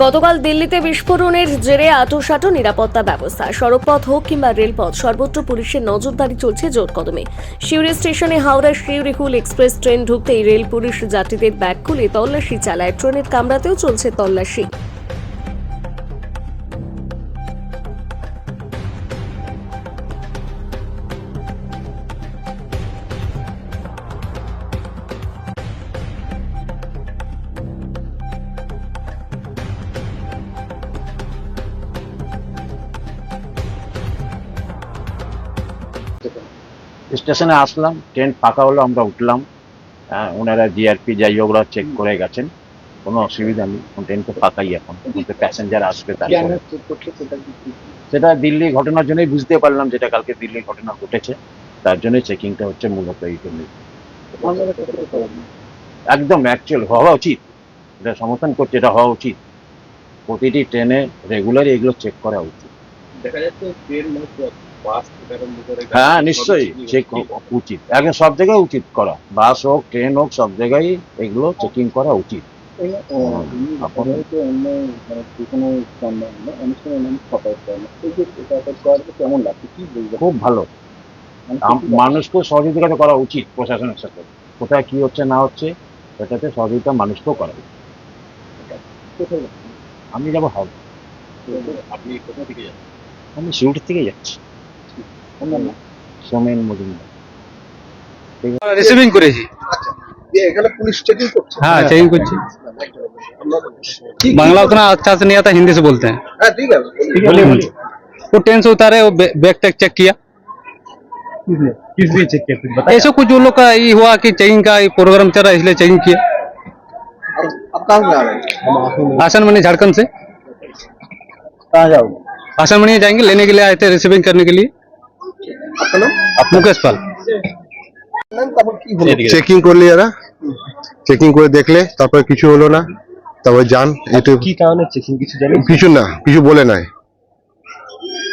গতকাল দিল্লিতে বিস্ফোরণের জেরে আটোসাটো নিরাপত্তা ব্যবস্থা, সড়কপথ হোক কিংবা রেলপথ, সর্বত্র পুলিশের নজরদারি চলছে জোর কদমে। শিউরি স্টেশনে হাওড়া শিউরি হুল এক্সপ্রেস ট্রেন ঢুকতেই রেল পুলিশ যাত্রীদের ব্যাগ খুলে তল্লাশি চালায়। ট্রেনের কামরাতেও চলছে তল্লাশি। স্টেশনে আসলাম ট্রেন ফাঁকা হলো আমরা উঠলাম। হ্যাঁ, ওনারা জিআরপি যাই ওরা চেক করে গেছেন। কোনো অসুবিধা নেই ট্রেন তো ফাঁকাই এখন। প্যাসেঞ্জার আসবে তারপরে। সেটা দিল্লি ঘটনার জন্যই বুঝতে পারলাম যেটা কালকে দিল্লি ঘটনা ঘটেছে। তার জন্যই চেকিংটা হচ্ছে মূলত এই জন্য একদম অ্যাকচুয়াল হওয়া উচিত। এটা সমর্থন করছে এটা হওয়া উচিত। প্রতিটি ট্রেনে রেগুলার এগুলো চেক করা উচিত। দেখা যাচ্ছে ট্রেন হ্যাঁ নিশ্চয়ই চেক উচিত। একদম সব জায়গায় উচিত করা। বাস হোক ট্রেন হোক সব জায়গায় এগুলো চেকিং করা উচিত। মানে খুব ভালো। মানে মানুষকে সহযোগিতা করা উচিত প্রশাসনের সাথে। কোথায় কি হচ্ছে না হচ্ছে সেটাতে সহযোগিতা মানুষকেও করা উচিত। আমি যাব হাও আপনি কোথা থেকে যাচ্ছেন? আমি সিউড়ি থেকে যাচ্ছি। সোমেন মজুমদার রিসিভিং করেছি ये এখানে পুলিশ চেকিং করছে हाँ चेकिंग कुछ बांग्ला उतना अच्छा से नहीं आता हिंदी से बोलते हैं হ্যাঁ ঠিক আছে बोलिए बोलिए वो ट्रेन से उतारे वो बै- बैग तक चेक किया किस लिए चेक किया कुछ बता ऐसा कुछ उन लोग का ये हुआ कि चेकिंग का ये प्रोग्राम चल रहा है इसलिए चेकिंग किया आप कहाँ से आ रहे हैं आसन मणि झारखंड से कहाँ जाओगे आसन मणि जाएंगे लेने के लिए आए थे रिसीविंग करने के लिए মুকেশ পাল। চেকিং করলি এরা? চেকিং করে দেখলে তারপরে কিছু হলো না। তারপরে যান এটা কি কারণে চেকিং কিছু কিছু না কিছু বলে নাই।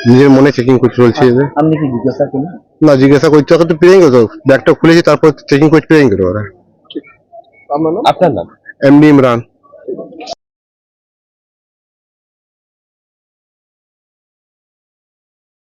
নিজের মনে চেকিং করতে চলছে আপনি কি জিজ্ঞাসা না জিজ্ঞাসা করতে তো গেল ব্যাগটা খুলেছি তারপর চেকিং করতে পেরে গেল ওরা। আপনার নাম? এমডি ইমরান